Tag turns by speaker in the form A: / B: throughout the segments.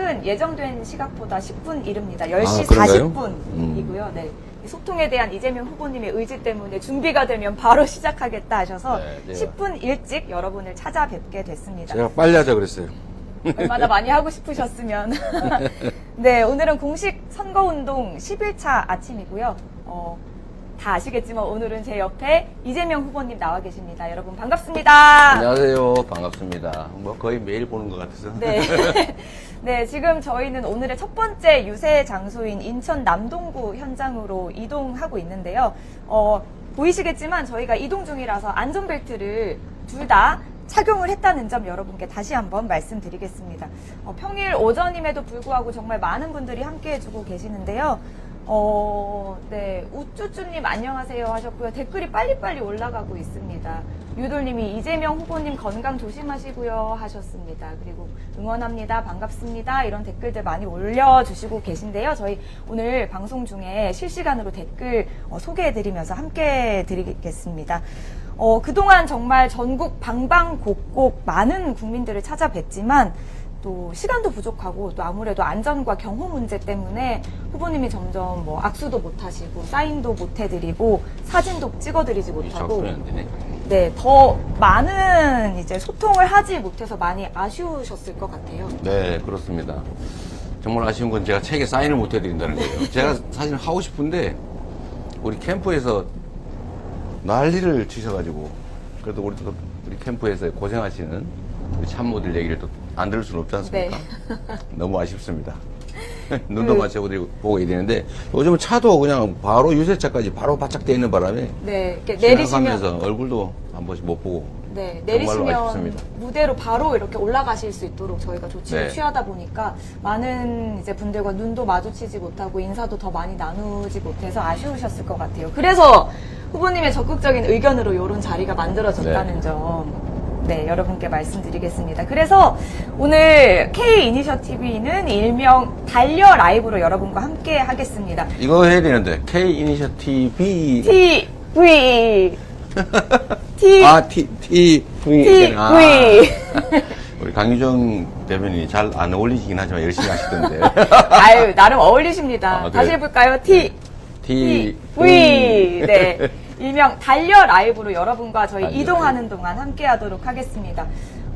A: 시각은 예정된 시각보다 10분 이릅니다. 10시
B: 아, 그런가요?
A: 40분이고요. 네. 이 소통에 대한 이재명 후보님의 의지 때문에 준비가 되면 바로 시작하겠다 하셔서
B: 네, 네.
A: 10분 일찍 여러분을 찾아뵙게 됐습니다.
B: 제가 빨리 하자 그랬어요.
A: 얼마나 많이 하고 싶으셨으면. 네, 오늘은 공식 선거운동 10일차 아침이고요. 어, 다 아시겠지만 오늘은 제 옆에 이재명 후보님 나와 계십니다. 여러분 반갑습니다.
B: 안녕하세요. 반갑습니다. 뭐 거의 매일 보는 것 같아서.
A: 네. 네, 지금 저희는 오늘의 첫 번째 유세 장소인 인천 남동구 현장으로 이동하고 있는데요. 어, 보이시겠지만 저희가 이동 중이라서 안전벨트를 둘 다 착용을 했다는 점 여러분께 다시 한번 말씀드리겠습니다. 어, 평일 오전임에도 불구하고 정말 많은 분들이 함께 해주고 계시는데요. 어, 네. 우쭈쭈님 안녕하세요 하셨고요. 댓글이 빨리빨리 올라가고 있습니다. 유돌님이 이재명 후보님 건강 조심하시고요 하셨습니다. 그리고 응원합니다. 반갑습니다. 이런 댓글들 많이 올려주시고 계신데요. 저희 오늘 방송 중에 실시간으로 댓글 어, 소개해드리면서 함께 드리겠습니다. 어, 그동안 정말 전국 방방곡곡 많은 국민들을 찾아뵀지만 또 시간도 부족하고 또 아무래도 안전과 경호 문제 때문에 후보님이 점점 뭐 악수도 못 하시고 사인도 못 해드리고 사진도 찍어드리지 못하고
B: 네.
A: 네, 더 많은 이제 소통을 하지 못해서 많이 아쉬우셨을 것 같아요.
B: 네, 그렇습니다. 정말 아쉬운 건 제가 책에 사인을 못 해드린다는 거예요. 제가 사실 하고 싶은데 우리 캠프에서 난리를 치셔가지고 그래도 우리 또 우리 캠프에서 고생하시는 우리 참모들 얘기를 또 안 들을 수는 없지 않습니까? 너무 아쉽습니다. 눈도
A: 그-
B: 맞춰보고 보고 되는데 요즘은 차도 그냥 바로 유세차까지 바로 바짝 돼 있는 바람에
A: 네, 이렇게 내리시면
B: 지나가면서 얼굴도 한 번씩 못 보고
A: 네,
B: 정말로
A: 내리시면
B: 아쉽습니다.
A: 무대로 바로 이렇게 올라가실 수 있도록 저희가 조치를
B: 네.
A: 취하다 보니까 많은 이제 분들과 눈도 마주치지 못하고 인사도 더 많이 나누지 못해서 아쉬우셨을 것 같아요. 그래서 후보님의 적극적인 의견으로 이런 자리가 만들어졌다는
B: 네.
A: 점. 네, 여러분께 말씀드리겠습니다. 그래서 오늘 K 이니셔티브는 일명 달려 라이브로 여러분과 함께 하겠습니다.
B: 이거 해야 되는데 K 이니셔티브
A: T V T
B: 아 T T V
A: T
B: 아.
A: V
B: 우리 강유정 대변인이 잘 안 어울리시긴 하지만 열심히 하시던데
A: 아유, 나름 어울리십니다.
B: 아,
A: 다시
B: 그래요?
A: 해볼까요? T,
B: T
A: V. 네. 일명 달려 라이브로 여러분과 저희
B: 달려
A: 이동하는 동안 함께 하도록 하겠습니다.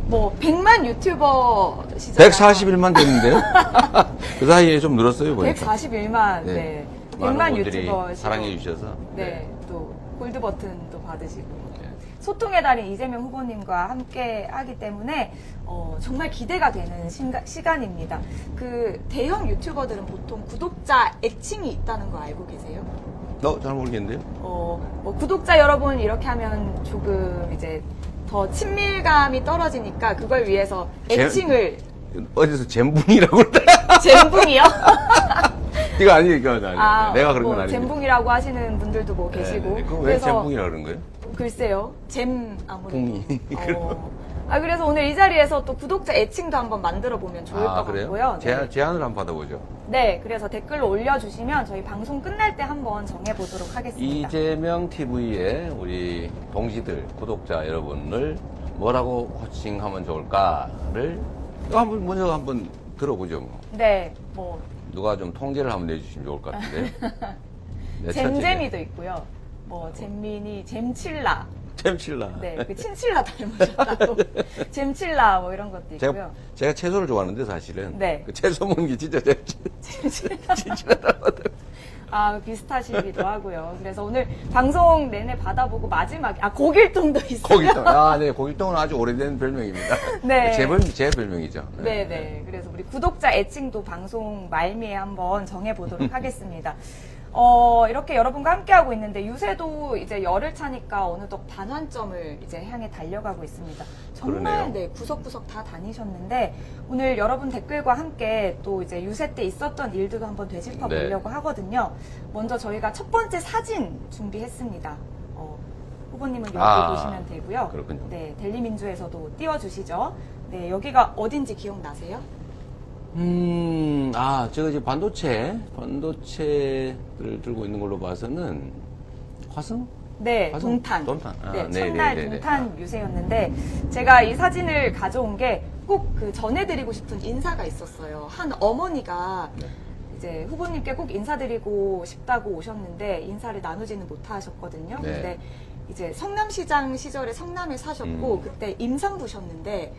A: 뭐, 100만 유튜버 시절.
B: 141만 됐는데요. 그 사이에 좀 늘었어요 보니까.
A: 141만, 네.
B: 네.
A: 100만
B: 많은 분들이
A: 유튜버.
B: 사랑해 주셔서.
A: 네. 또, 골드 버튼도 받으시고.
B: 네.
A: 소통의 달인 이재명 후보님과 함께 하기 때문에 어, 정말 기대가 되는 신가- 시간입니다. 그 대형 유튜버들은 보통 구독자 애칭이 있다는 거 알고 계세요?
B: 어, 잘 모르겠는데요.
A: 어, 뭐 구독자 여러분 이렇게 하면 조금 이제 더 친밀감이 떨어지니까 그걸 위해서
B: 제-
A: 애칭을
B: 어디서 잼붕이라고 그러더라.
A: 잼붕이요?
B: 이거 아니에요, 이거 아니에요.
A: 아,
B: 내가 그런 뭐건 아니고.
A: 잼붕이라고 하시는 분들도 뭐 계시고.
B: 네, 그왜 잼붕이라 그런 거예요?
A: 글쎄요. 잼 아무래도.
B: 붕이.
A: 어. 아 그래서 오늘 이 자리에서 또 구독자 애칭도 한번 만들어 보면 좋을
B: 아,
A: 것
B: 그래요?
A: 같고요. 네.
B: 제안, 제안을 한번 받아보죠.
A: 네, 그래서 댓글로 올려주시면 저희 방송 끝날 때 한번 정해보도록 하겠습니다.
B: 이재명 TV의 우리 동지들, 구독자 여러분을 뭐라고 호칭하면 좋을까를 한번 먼저 한번 들어보죠. 뭐.
A: 네, 뭐
B: 누가 좀 통제를 한번 내주시면 좋을 것 같은데. 네, 첫째는
A: 잼잼이도 있고요. 뭐 잼민이, 잼칠라,
B: 잼칠라.
A: 네, 그 친칠라 닮으셨다고 잼칠라 뭐 이런 것도 있고요.
B: 제가, 제가 채소를 좋아하는데 사실은.
A: 네.
B: 그 채소 먹는 게 진짜 잼칠- 잼칠라 닮았더라고요.
A: 아 비슷하시기도 하고요. 그래서 오늘 방송 내내 받아보고 마지막 아 고길동도 있어요.
B: 고길동. 아, 네. 고길동은 아주 오래된 별명입니다.
A: 네.
B: 제, 별, 제 별명이죠.
A: 네, 네. 그래서 우리 구독자 애칭도 방송 말미에 한번 정해보도록 하겠습니다. 어, 이렇게 여러분과 함께하고 있는데 유세도 이제 열흘 차니까 어느덧 반환점을 이제 향해 달려가고 있습니다. 정말
B: 그러네요.
A: 네, 구석구석 다 다니셨는데 오늘 여러분 댓글과 함께 또 이제 유세 때 있었던 일들도 한번 되짚어
B: 네.
A: 보려고 하거든요. 먼저 저희가 첫 번째 사진 준비했습니다. 어, 후보님은 여기
B: 아,
A: 보시면 되고요.
B: 그렇군요.
A: 네, 델리민주에서도 띄워주시죠. 네, 여기가 어딘지 기억나세요?
B: 음, 아, 제가 이제 반도체, 반도체를 들고 있는 걸로 봐서는 화성?
A: 네,
B: 화성?
A: 동탄.
B: 동탄. 아,
A: 네,
B: 네,
A: 첫날
B: 네, 네, 네.
A: 동탄 유세였는데 제가 이 사진을 가져온 게 꼭 그 전해드리고 싶은 인사가 있었어요. 한 어머니가
B: 네.
A: 이제 후보님께 꼭 인사드리고 싶다고 오셨는데 인사를 나누지는 못하셨거든요.
B: 네.
A: 근데 이제 성남시장 시절에 성남에 사셨고
B: 음.
A: 그때 임산부셨는데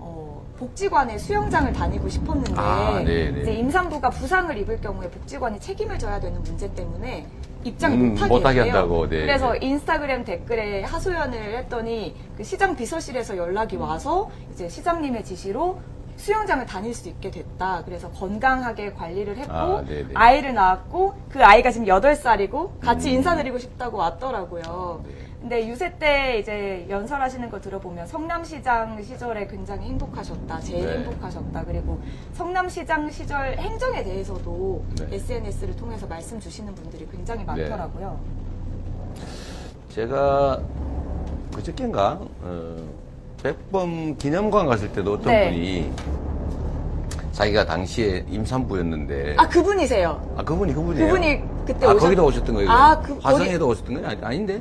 A: 어, 복지관에 수영장을 다니고 싶었는데
B: 아, 네, 네.
A: 이제 임산부가 부상을 입을 경우에 복지관이 책임을 져야 되는 문제 때문에 입장을
B: 음,
A: 못하게
B: 못하게. 한다고, 네.
A: 그래서 인스타그램 댓글에 하소연을 했더니 그 시장 비서실에서 연락이
B: 음.
A: 와서 이제 시장님의 지시로 수영장을 다닐 수 있게 됐다. 그래서 건강하게 관리를 했고
B: 아.
A: 아이를 낳았고 그 아이가 지금 8살이고 같이
B: 음.
A: 인사드리고 싶다고 왔더라고요.
B: 네.
A: 근데 유세 때 이제 연설하시는 거 들어보면 성남시장 시절에 굉장히 행복하셨다. 제일
B: 네.
A: 행복하셨다. 그리고 성남시장 시절 행정에 대해서도
B: 네.
A: SNS를 통해서 말씀 주시는 분들이 굉장히 많더라고요.
B: 제가 그저께인가 어, 백범 기념관 갔을 때도 어떤
A: 네.
B: 분이 자기가 당시에 임산부였는데
A: 아 그분이세요.
B: 아, 그분이 그분이에요.
A: 그분이 그때
B: 아
A: 오셨-
B: 거기다 오셨던 거예요?
A: 아, 그-
B: 화성에도 오셨던 거예요? 아니, 아닌데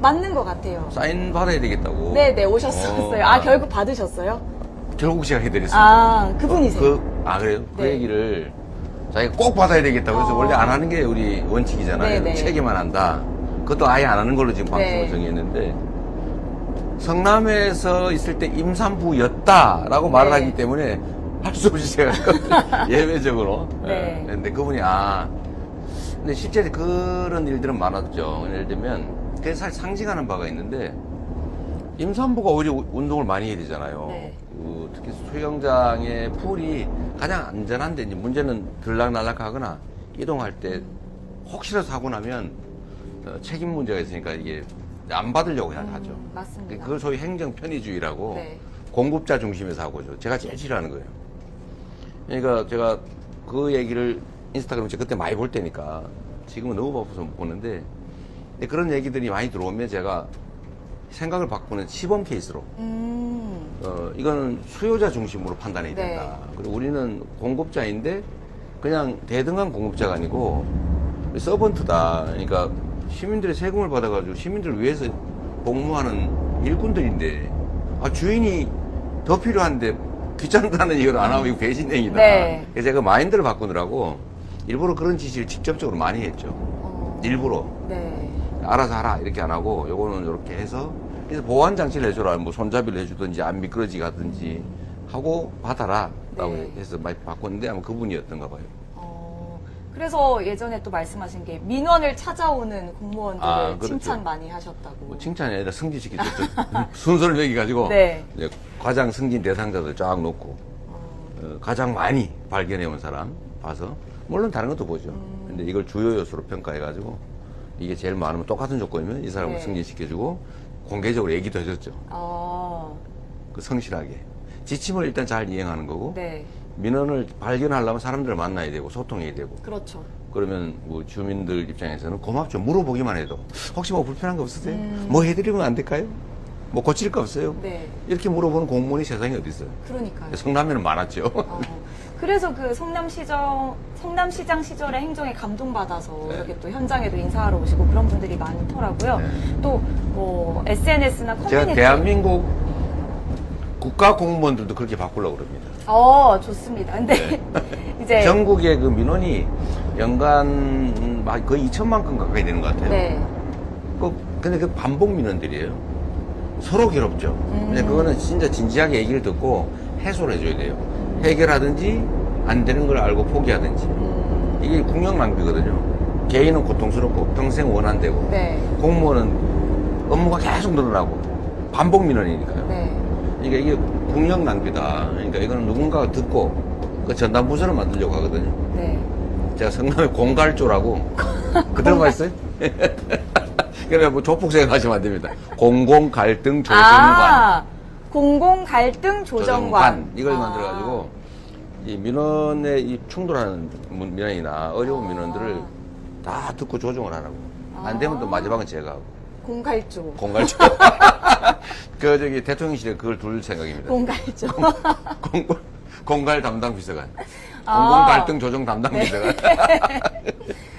A: 맞는 것 같아요.
B: 사인 받아야 되겠다고.
A: 네네 오셨었어요.
B: 어,
A: 아 결국 받으셨어요?
B: 결국 제가 해드렸습니다.
A: 아 그분이세요.
B: 그, 아 그래요? 그
A: 네.
B: 얘기를 자기가 꼭 받아야 되겠다고 해서
A: 어.
B: 원래 안 하는 게 우리 원칙이잖아요.
A: 네네.
B: 책임만 한다. 그것도 아예 안 하는 걸로 지금 방송을
A: 네.
B: 정했는데 성남에서 있을 때 임산부였다라고 말을
A: 네.
B: 하기 때문에 할 수 없이 제가 예외적으로.
A: 네.
B: 예. 근데 그분이 아 근데 실제 그런 일들은 많았죠. 예를 들면 그게 사실 상징하는 바가 있는데 임산부가 오히려 우- 운동을 많이 해야 되잖아요.
A: 네.
B: 그 특히 수영장의 풀이 가장 안전한데 이제 문제는 들락날락하거나 이동할 때 혹시라도 사고 나면 어, 책임 문제가 있으니까 이게 안 받으려고 하죠.
A: 음, 맞습니다.
B: 그걸 소위 행정 편의주의라고
A: 네.
B: 공급자 중심에서 하고죠. 제가 제일 싫어하는 거예요. 그러니까 제가 그 얘기를 인스타그램 에 그때 많이 볼 때니까 지금은 너무 바빠서 못 보는데 근데 그런 얘기들이 많이 들어오면 제가 생각을 바꾸는 시범 케이스로
A: 음,
B: 어, 이거는 수요자 중심으로 판단해야
A: 네.
B: 된다. 그리고 우리는 공급자인데 그냥 대등한 공급자가 아니고 서번트다. 그러니까 시민들의 세금을 받아가지고 시민들을 위해서 복무하는 일꾼들인데 아, 주인이 더 필요한데 귀찮다는 이유로 안 하면 이거 배신행위다.
A: 네.
B: 그래서 제가 마인드를 바꾸느라고 일부러 그런 지시를 직접적으로 많이 했죠.
A: 어,
B: 일부러.
A: 네.
B: 알아서 하라 이렇게 안 하고 요거는 이렇게 해서 그래서 보완 장치를 해줘라 뭐 손잡이를 해주든지 안 미끄러지게 하든지 하고 받아라 라고
A: 네.
B: 해서 많이 바꿨는데 아마 그분이었던가 봐요
A: 어, 그래서 예전에 또 말씀하신 게 민원을 찾아오는 공무원들을
B: 아, 그렇죠.
A: 칭찬 많이 하셨다고.
B: 뭐 칭찬이 아니라 승진시키죠 순서를 매기가지고
A: 네.
B: 이제 과장 승진 대상자들 쫙 놓고
A: 어,
B: 어, 가장 많이 발견해온 사람 봐서 물론 다른 것도 보죠
A: 음.
B: 근데 이걸 주요 요소로 평가해가지고 이게 제일 많으면 똑같은 조건이면 이 사람을
A: 네.
B: 승진시켜주고 공개적으로 얘기도 해줬죠
A: 어,
B: 그 성실하게 지침을 일단 잘 이행하는 거고
A: 네.
B: 민원을 발견하려면 사람들을 만나야 되고 소통해야 되고
A: 그렇죠.
B: 그러면 뭐 주민들 입장에서는 고맙죠 물어보기만 해도 혹시 뭐 불편한 거 없으세요?
A: 음.
B: 뭐 해드리면 안 될까요? 뭐 고칠 거 없어요?
A: 네.
B: 이렇게 물어보는 공무원이 세상에 어디 있어요?
A: 그러니까요.
B: 성남에는 많았죠.
A: 어, 그래서 그 성남시정, 성남시장 시절의 행정에 감동받아서
B: 네.
A: 이렇게 또 현장에도 인사하러 오시고 그런 분들이 많더라고요.
B: 네.
A: 또, 뭐, SNS나
B: 제가
A: 커뮤니티.
B: 대한민국 국가 공무원들도 그렇게 바꾸려고 그럽니다.
A: 어, 좋습니다. 근데 이제.
B: 전국의 그 민원이 연간 음, 거의 2천만 건 가까이 되는 것 같아요.
A: 네.
B: 그, 근데 그 반복 민원들이에요. 서로 괴롭죠.
A: 음.
B: 근데 그거는 진짜 진지하게 얘기를 듣고 해소를 해줘야 돼요. 해결하든지 안 되는 걸 알고 포기하든지.
A: 음,
B: 이게 국력 낭비거든요. 개인은 고통스럽고 평생 원한되고
A: 네.
B: 공무원은 업무가 계속 늘어나고 반복 민원이니까요.
A: 네.
B: 그러니까 이게 국력 낭비다. 그러니까 이거는 누군가가 듣고 그 전담 부서를 만들려고 하거든요.
A: 네.
B: 제가 성남에 공갈조라고 그 들어봤어요? 그래 뭐 조폭 생각하시면 안 됩니다. 공공 갈등 조정관
A: 아, 공공 갈등 조정관.
B: 조정관 이걸
A: 아.
B: 만들어가지고 이 민원에 이 충돌하는 문- 민원이나 어려운
A: 아.
B: 민원들을 다 듣고 조정을 하라고. 안 되면 또
A: 아.
B: 마지막은 제가 하고
A: 공갈조.
B: 공갈조. 그 저기 대통령실에 그걸 둘 생각입니다.
A: 공갈조.
B: 공공 공갈 담당 비서관,
A: 아.
B: 공공 갈등 조정 담당
A: 네.
B: 비서관.